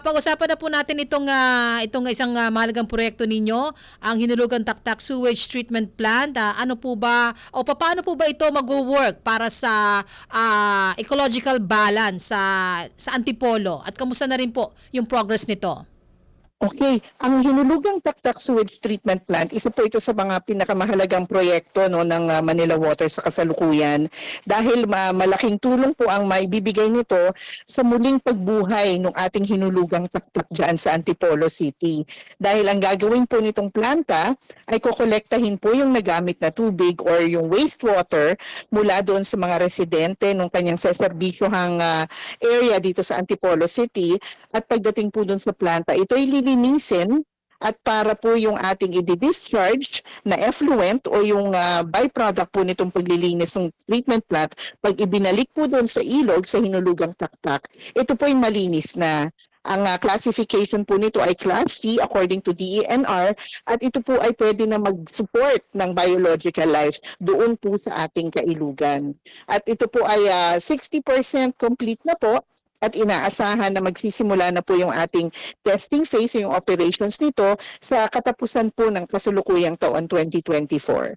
pag-usapan na po natin itong ah, itong isang ah, mahalagang proyekto ninyo, ang Hinulugan Taktak Sewage Treatment Plant. Ah, ano po ba o paano po ba ito mag-work para sa ah, ecological balance sa sa Antipolo at kamusta na rin po yung progress nito? Okay, ang Hinulugang Taktak Sewage Treatment Plant, isa po ito sa mga pinakamahalagang proyekto no, ng ah, Manila Water sa kasalukuyan dahil ma- malaking tulong po ang maibibigay nito sa muling pagbuhay ng ating Hinulugang Taktak dyan sa Antipolo City. Dahil ang gagawin po nitong planta ay kokolektahin po yung nagamit na tubig or yung wastewater mula doon sa mga residente nung kanyang seserbisyohang ah, area dito sa Antipolo City at pagdating po doon sa planta, ito ay lilinisin at para po yung ating i-discharge na effluent o yung ah, byproduct po nitong paglilinis ng treatment plant, pag ibinalik po doon sa ilog, sa hinulugang taktak, ito po ay malinis na. Ang ah, classification po nito ay Class C according to DENR at ito po ay pwede na mag-support ng biological life doon po sa ating kailugan. At ito po ay ah, 60% complete na po at inaasahan na magsisimula na po yung ating testing phase, yung operations nito sa katapusan po ng kasalukuyang taon 2024.